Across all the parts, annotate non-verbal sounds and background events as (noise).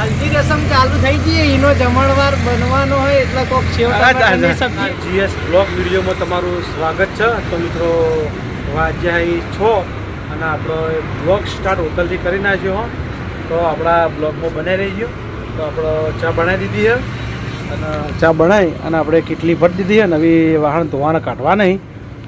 હલ્દી રસમ ચાલુ થઈ ગઈ એનો જમણવાર બનવાનો હોય એટલે કોક છે ટમાટરની સબ્જી જીએસ બ્લોગ વિડીયોમાં તમારું સ્વાગત છે. તો મિત્રો આજે છો અને આપણો બ્લોગ સ્ટાર્ટ હોટલથી કરી નાખ્યો હો. તો આપણા બ્લોગમાં બનાવી રહી ગયો. તો આપણો ચા બનાવી દીધી છે. અને ચા બનાવી અને આપણે કેટલી ભરી દીધી છે. નવી વાહન ધોવાના કાઢવા નહીં.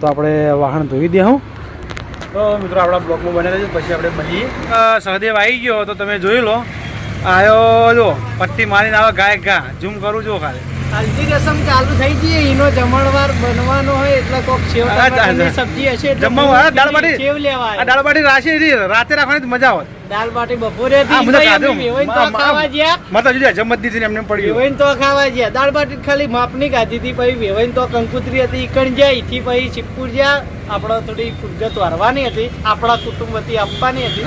તો આપણે વાહન ધોઈ દે હું. તો મિત્રો આપણા બ્લોગમાં બનાવી રહેજો પછી આપણે મળીએ સહદેવ આવી ગયો. તો તમે જોઈ લો. આવ્યો જો પટ્ટી મારીને આવે ગાય ગા ઝૂમ કરું જો ખાલી. હલ્દી રસમ ચાલુ થઈ ગઈ એનો જમણવાર બનવાનો હોય એટલે કોક સેવ. સબ્જી હશે એટલે જમવામાં દાળ બાટી. સેવ લેવા આ દાળ બાટી રાશી હતી. રાતે રાખવાની મજા આવે દાળ બાટી બપોરે હતી. બધા ખાધું. તો ખાવા ગયા. માતા જુદી જમત દીધી એમને પડ્યું વેવાઈને તો ખાવા ગયા. દાળ બાટી ખાલી માપની ખાધી હતી. પછી વેવાઈને તો કંકુતરી હતી ઈકણ જાય. ઈથી પછી ચીપુર જ્યાં. આપણે થોડી ફુરગત વારવાની હતી. આપણા કુટુંબ હતી આપવાની હતી.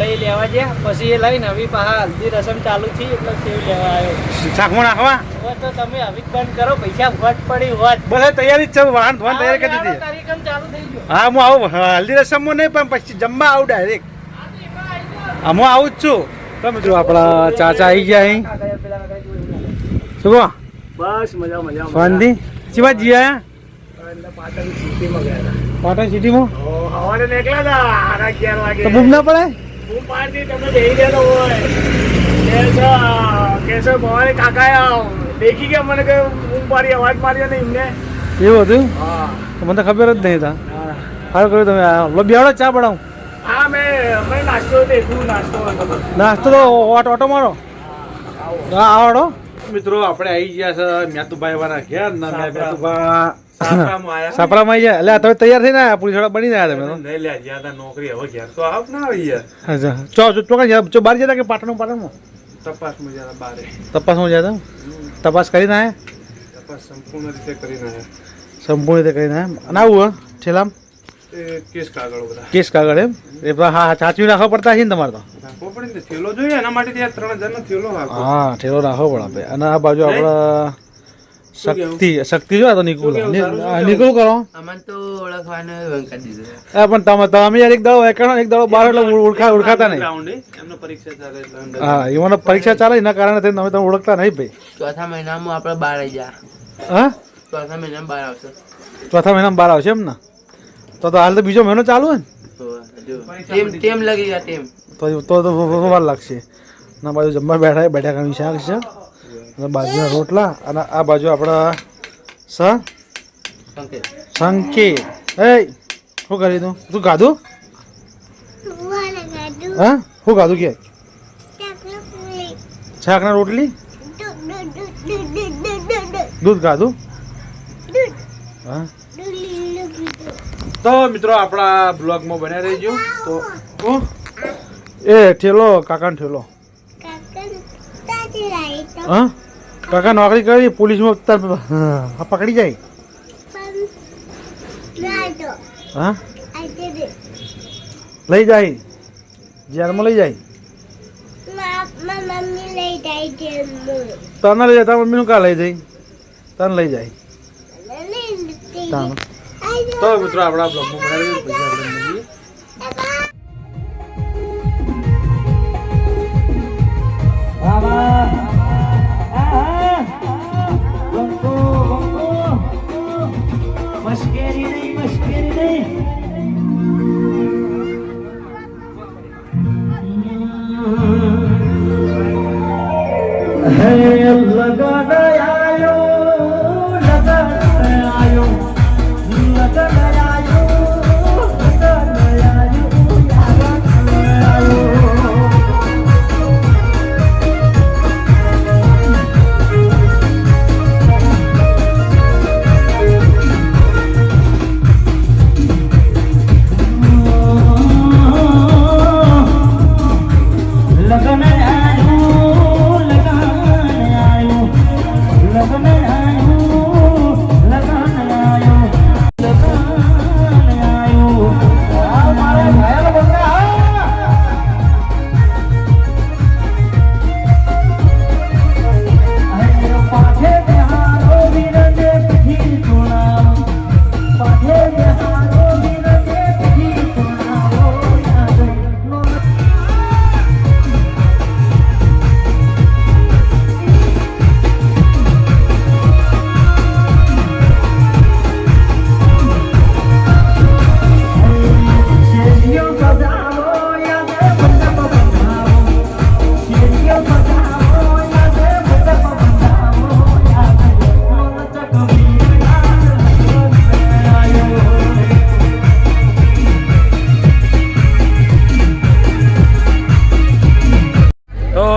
લઈ લેવા ગયા. પછી એ લઈને હવે પાછા હલ્દી રસમ ચાલુ થઈ એટલે સેવ લેવા આવ્યો. શાકમાં નાખવા? હવે તો તમે હવે જ બંધ કરો પૈસા વટ પડી હોત. બસ તૈયારી જ છે વાહન ધોન તૈયાર કરી દીધી. કાર્યક્રમ ચાલુ થઈ ગયો. હા હું આવું હલ્દી રસમમાં નહીં પણ પછી જમવા આવું ડાયરેક્ટ હા હું આવું જ છું. તો મિત્રો આપણા ચાચા આવી ગયા અહીં. શું કહો? બસ મજા મજા શાંતિ શિવા જી આયા પાટણ સિટીમાં ગયા પાટણ સિટીમાં હવારે નીકળ્યા હતા તો બૂમ ના પડે? હું પાડતી તમે બેહી ગયેલો હોય. કે છે કે છે ભવાની કાકા દેખી ગયા મને કે હું મારી અવાજ માર્યો ને એમને. એવું હતું? હા. મને ખબર જ નહીં હતા. હાલ કર્યું તમે લો બેહાડો ચા બનાવું. હા મેં મેં નાસ્તો નાસ્તો. નાસ્તો તો ઓટો ઓટો મારો. હા આવડો. મિત્રો આપણે આવી ગયા છે મેતુભાઈ વાળા ઘેર. ના મેતુભા સાપરામાં (laughs) આવી ગયા. એટલે તૈયાર થઈને આવ્યા પૂરી થોડા બની રહ્યા તમે નહીં લ્યા જ્યાં તા નોકરી હવે ઘેર તો આવ ના આવી અચ્છા. ચો ચો ગયા ચો બહાર જતા કે પાટણમાં પાટણમાં? તપાસમાં જરા બારે. તપાસમાં ગયા તપાસ કરીને આવ્યા તપાસ સંપૂર્ણ રીતે કરીને સંપૂર્ણ રીતે કરીને આવ્યા અને આવું હે ઠેલામ કેસ કાગળો કેસ કાગળ એમ? એ હા સાચવી રાખવા પડતા છે ને તમારે તો? થેલો જોઈએ એના માટે ત્યાં ત્રણ હજાર થેલો રાખો હા ઠેલો રાખવો પડે આપણે અને આ બાજુ આપણા શક્તિ શક્તિ જો તો નિકુલ? નિકુલ કરો. અમન તો ઓળખવાનો બંધ દીધો એ પણ તમે તમે યાર એક દાડો એકાણો એક દાડો બાર એટલે ઓળખા ઓળખાતા નહીં. એમનો પરીક્ષા ચાલે એટલે હા એમાં પરીક્ષા ચાલે એના કારણે તમે તમે ઓળખતા નહીં ભાઈ. ચોથા મહિનામાં આપણે બાર આવી જા હા? ચોથા મહિનામાં બાર આવશે. ચોથા મહિનામાં બાર આવશે એમ ને? તો તો હાલ તો બીજો મહિનો ચાલુ હોય ને? તેમ હજુ ટેમ ટેમ લગી ગયા ટેમ તો તો તો વાર લાગશે. ના બાજુ જમવા બેઠા બેઠા શાક છે. અને બાજુના રોટલા અને આ બાજુ આપણા સા સંકેત. એ શું કરી તું? તું ગાધું હા? શું ગાધું કે? શાકના રોટલી? દૂધ ગાધું હા? તો મિત્રો આપણા બ્લોગમાં બન્યા રહીજો. તો એ ઠેલો કાકાનો ઠેલો. હા? કાકા નોકરી કરી પોલીસમાં તાર પકડી જાય. હા? લઈ જાય. જેલમાં લઈ જાય. લઈ જાય તને લઈ જાય તારા મમ્મીનું કા લઈ જાય? તને લઈ જાય. તો મિત્રો આપણા બ્લોગમાં મેલ લગડાયો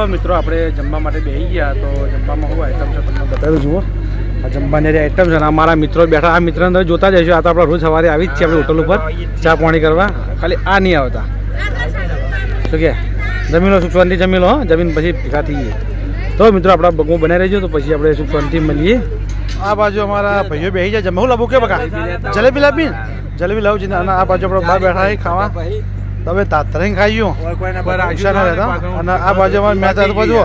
તો મિત્રો, આપણે જમવા માટે બેસી ગયા તો જમવામાં શું આઈટમ છે તમને બતાવ્યું જુઓ આ જમવાની આઈટમ છે ને, અમારા મિત્રો બેઠા, આ મિત્રોને તમે જોતા જઈશું આ તો આપણે રોજ સવારે આવી જ છે આપણે હોટલ ઉપર, ચા પાણી કરવા. ખાલી આ નહીં આવતા. શું કે? જમી લો સુખ જમી લો જમીન પછી ભેગા થઈએ તો મિત્રો, આપણા બગવું બનાવી રહેજો, તો પછી આપણે સુખ મળીએ. આ બાજુ અમારા ભાઈઓ બેસી જાય, જમવું. લાવું કે બકા? જલેબી લાવી? જલેબી લાવું છે અને આ બાજુ આપણે બહાર બેઠા ખાવા. તમે તાતરીને ખાઈ પૈસા અને આ બાજુ અમારે મેં તો બાજુ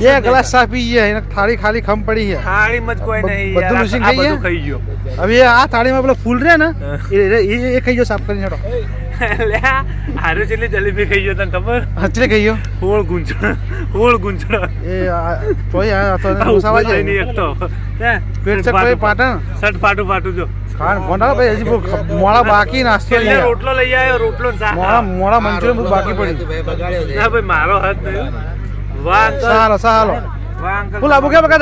બે ગ્લાસ ચા પી ગયા એને થાળી ખાલી ખમ પડી છે. થાળી મત કોઈ નહીં બધું? બધું ખાઈ ગયો. હવે આ થાળીમાં પેલો ફૂલ રહે ને એ એ- ખાઈ ગયો સાફ કરીને લે હારું છેલ્લી જલેબી ખાઈ ગયો તને ખબર? હચરે ખાઈ ગયો? હોળ ગુંચણ હોળ ગુંચણ. એ કોઈ આ તો મુસાવા જાય જઈને એક તો. પેટ ચક કોઈ પાટણ? સટ પાટું પાટું જો. ખાન ભોંડા ભાઈ હજી મોળા મોડા બાકી નાસ્તો લઈ રોટલો લઈ આવ્યો રોટલો ને મોળા મોડા મંચુરિયન બાકી પડી. ના ભાઈ મારો હાથ નહીં. વાહ સારો સારો વાહ અંકલ. બોલા કે બકા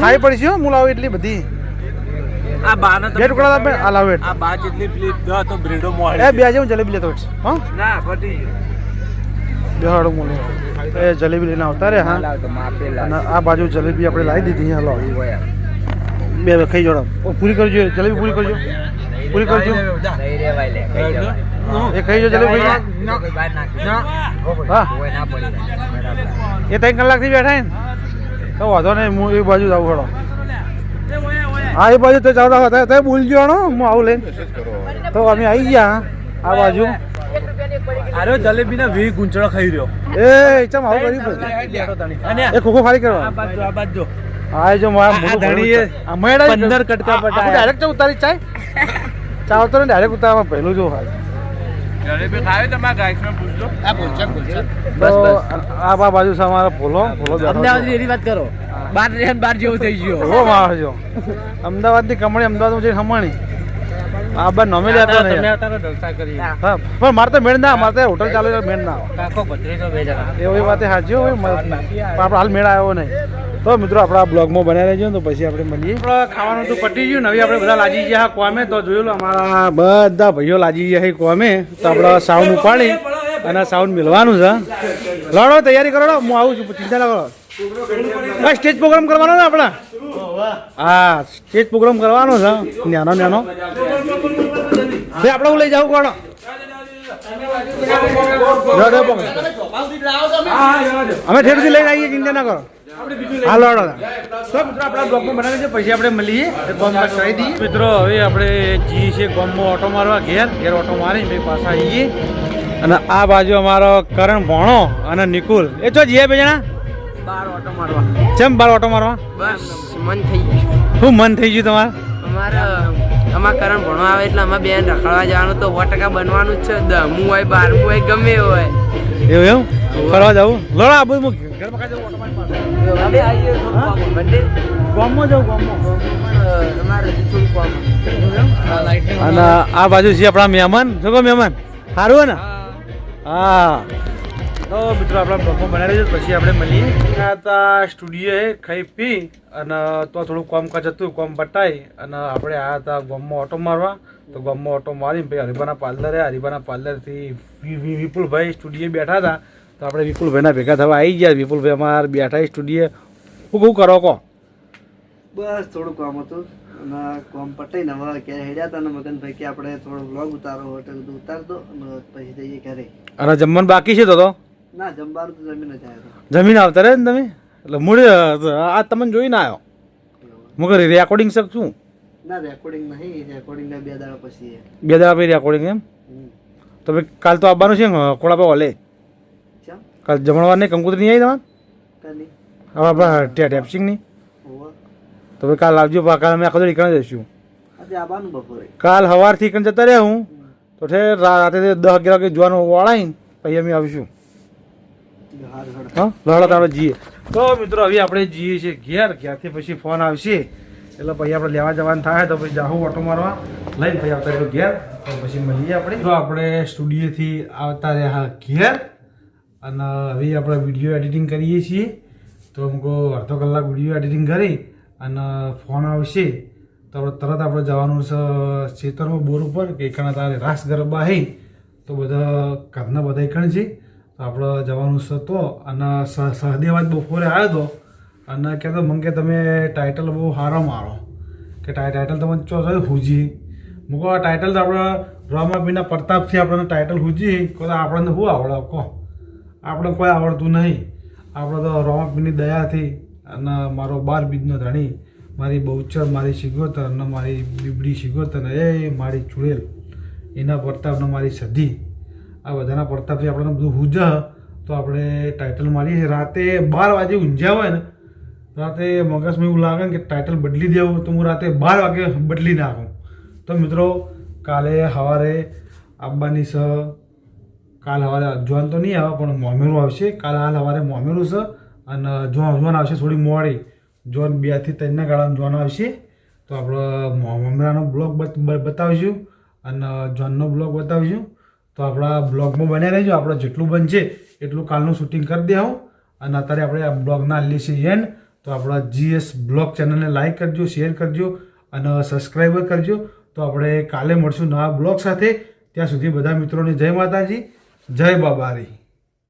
ખાઈ પડી છે હો, હું એટલી બધી. આ બાને બે ટુકડા આપે આ આ બા જેટલી પ્લેટ દો તો બ્રેડો એ બે જલેબી લેતો હા? ના પટી બે હાડું એ જલેબી લઈને આવતા રે હા. અને આ બાજુ જલેબી આપણે લાવી દીધી હાલો બે બે ખાઈ જોડા. પૂરી કરજો જલેબી પૂરી કરજો. પૂરી કરજો. એ ખાઈ જો જલેબી હા. એ ત્રણ કલાકથી બેઠા ને? તો વાંધો નહીં હું એ બાજુ જાઉં ખડો હા એ બાજુ તો ચાલતા હતા તે ભૂલ હણો હું આવું લઈને. તો અમે આવી ગયા આ બાજુ. અરે જલેબી ના વી ગુંચળો ખાઈ રહ્યો. એ ચમ આવું કર્યું એ ખોખો ફાડી કરવા આ બાજુ આ હા એ જો મારા મોટું ધણીએ આ મેળા પંદર કટકા પટાયા. ડાયરેક્ટ ઉતારી ચાય? ચાવતો ને ડાયરેક્ટ ઉતારવા પહેલું જો હાલ આ ની બાજુ છે અમારો ભોલો ભોલો અમદાવાદ છે. એની વાત કરો. બાર રહે બાર જેવું થઈ ગયો. ભોલો માણસ જો અમદાવાદની કમણી અમદાવાદમાં જઈને હમણી આ બા નમે લેતો નહીં. પણ મારે તો મેળ ના મારે હોટલ ચાલુ મેળ ના આવે. એવી વાતે સાચી હોય આપણે હાલ મેળ આવ્યો નહીં. તો મિત્રો આપણે આ બ્લોગમાં બનાવી રહેજો તો પછી આપણે મળીએ. ખાવાનું તો પટી ગયું નવી આપણે બધા લાજી ગયા કોમે તો જોયું અમારા બધા ભાઈઓ લાજી ગયા કોમે. તો આપણે સાઉન્ડ ઉપાડી અને સાઉન્ડ મિલવાનું છે. લડો તૈયારી કરો હું આવું છું ચિંતા ના કરો. સ્ટેજ પ્રોગ્રામ કરવાનો ને આપણે? હા સ્ટેજ પ્રોગ્રામ કરવાનો છે. નાનો નાનો. ભાઈ આપણે હું લઈ જાઉં કોણ? અમે ઠેરથી લઈને આવીએ ચિંતા ના કરો. હાલો હાલો તો મિત્રો આપણા બ્લોગમાં બનાવી છે પછી આપણે મળીએ ગોમમાં કરી દઈએ. મિત્રો હવે આપણે જઈએ છીએ ગોમમાં ઓટો મારવા ઘેર. ઘેર ઓટો મારી પછી પાછા આવીએ. અને આ બાજુ અમારો કરણ ભણો અને નિકુલ. એ તો જીએ બે જણા બાર ઓટો મારવા. ચમ બાર ઓટો મારવા? બસ મન થઈ ગયું. શું મન થઈ ગયું તમારે? અમારે અમારા કરણ ભણવા આવે એટલે અમે બેન રખડવા જવાનું તો સો ટકા બનવાનું જ છે. દમું હોય બારમું હોય ગમે હોય. એવું એવું ફરવા જવું? લડો આ બધું હું ઘરમાં મારી. બંને આવીએ થોડું કામ હોય. બંને જાઉં ગામમાં. અને આ બાજુ છે આપણા મહેમાન. શું કહો મહેમાન? સારું હોય ને? હા. તો મિત્રો આપણા બ્લોગમાં બનાવી દેજો પછી આપણે મળીએ. આ હતા સ્ટુડિયોએ ખાઈ પી અને તો થોડું કામકાજ હતું કોમ પટાઈ અને આપણે આ હતા ગામમાં ઓટો મારવા. તો ગામમાં ઓટો મારીને પછી હરિભાના પાર્લરે હરિભાના પાર્લરથી વિપુલભાઈ સ્ટુડિયો બેઠા હતા. તો આપણે વિપુલભાઈના ભેગા થવા આવી ગયા. વિપુલભાઈ અમારે બેઠા સ્ટુડિયો. હું કહું કરો કહો. બસ થોડું કામ હતું. અને કામ પટાઈને હવે ક્યારે હેડ્યા હતા ને મગનભાઈ કે આપણે થોડો વ્લોગ ઉતારો હોટલ બધું ઉતાર દો અને પછી જઈએ ઘરે. અને જમવાનું બાકી છે તો તો? ના જમવાનું તો જમીન જ આવ્યો જમીન આવતા રહે ને તમે? એટલે મૂળ આ તમને જોઈને આવ્યો? હું કરી રેકોર્ડિંગ શક શું? ના રેકોર્ડિંગ નહીં રેકોર્ડિંગ બે દાડા પછી બે દાડા પછી રેકોર્ડિંગ એમ. તો ભાઈ કાલ તો આવવાનું છે ને હોલે? ઓલે કાલ જમણવાર નહીં કંકુતરી નહીં આવી તમારે? હવે આપણે ટેપ ટેપસિંગ નહીં હોવા. તો ભાઈ કાલ આવજો કાલ અમે આખો દડી નીકળી જઈશું. કાલ સવારથી કણ જતા રહ્યા હું. તો રા- રાતે દસ અગિયાર વાગે જોવાનું વાળાઈને પછી અમે આવીશું. હા? આપણે જઈએ. તો મિત્રો હવે આપણે જઈએ છીએ ઘેર. ઘેરથી પછી ફોન આવશે. એટલે પછી આપણે લેવા જવાનું થાય તો પછી જાહું ઓટો મારવા. લઈને પછી આવતા રહ્યો ઘેર. તો પછી મળીએ આપણે. તો આપણે સ્ટુડિયોથી આવતા રહ્યા ઘેર. અને હવે આપણે વીડિયો એડિટિંગ કરીએ છીએ તો અમુક અડધો કલાક વીડિયો એડિટિંગ કરી અને ફોન આવશે તો આપણે તરત આપણે જવાનું છે ખેતરમાં બોર ઉપર કે એકણા તારે રાસ ગરબા હે તો બધા ઘરના બધા એકણ છે તો આપણે જવાનું છે તો અને સહદેવાજ બપોરે આવ્યો હતો અને કહેતો મને કે તમે ટાઇટલ બહુ સારો મારો કે ટાઇટલ તમે ચો હુજી મૂકો ટાઇટલ તો આપણે રમાબીના પ્રતાપથી આપણને ટાઇટલ હુજી કહો આપણને શું આવડે કહો આપણે કોઈ આવડતું નહીં. આપણે તો રોમાપીની દયાથી અને મારો બાર બીજનો ધણી, મારી બહુચર, મારી શિગોતર અને મારી બીબડી શિગોતર ને એ મારી ચુડેલ. એના પડતાપને મારી સધી. આ બધાના પ્રતાપથી આપણને બધું હુજ. તો આપણે ટાઇટલ મારીએ છીએ. રાતે બાર વાગે ઊંઝ્યા હોય ને, રાતે મગજમાં એવું લાગે ને કે ટાઇટલ બદલી દેવું, તો હું રાતે બાર વાગે બદલી નાખું. તો મિત્રો, કાલે સવારે આવવાની છે કાલ સવારે જોન તો નહીં આવે, પણ મોમેરું આવશે. કાલ હાલ સવારે મોમેરું છે અને જોન જોન આવશે થોડી મોડી. જોન બેથી ત્રણના ગાળામાં જોન આવશે. તો આપણે મોમેરાનો બ્લોગ બતાવીશું અને જોનનો બ્લોગ બતાવીશું. તો આપણા બ્લોગમાં બન્યા રહેજો. આપણે જેટલું બનશે એટલું કાલનું શૂટિંગ કરી દેવું અને અત્યારે આપણે આ બ્લોગના લઈએ છીએ એન્ડ. તો આપણા જીએસ બ્લોગ ચેનલને લાઈક કરજો, શેર કરજો અને સબસ્ક્રાઈબર કરજો. તો આપણે કાલે મળશું નવા બ્લોગ સાથે. ત્યાં સુધી બધા મિત્રોને જય માતાજી. જય બાબારી.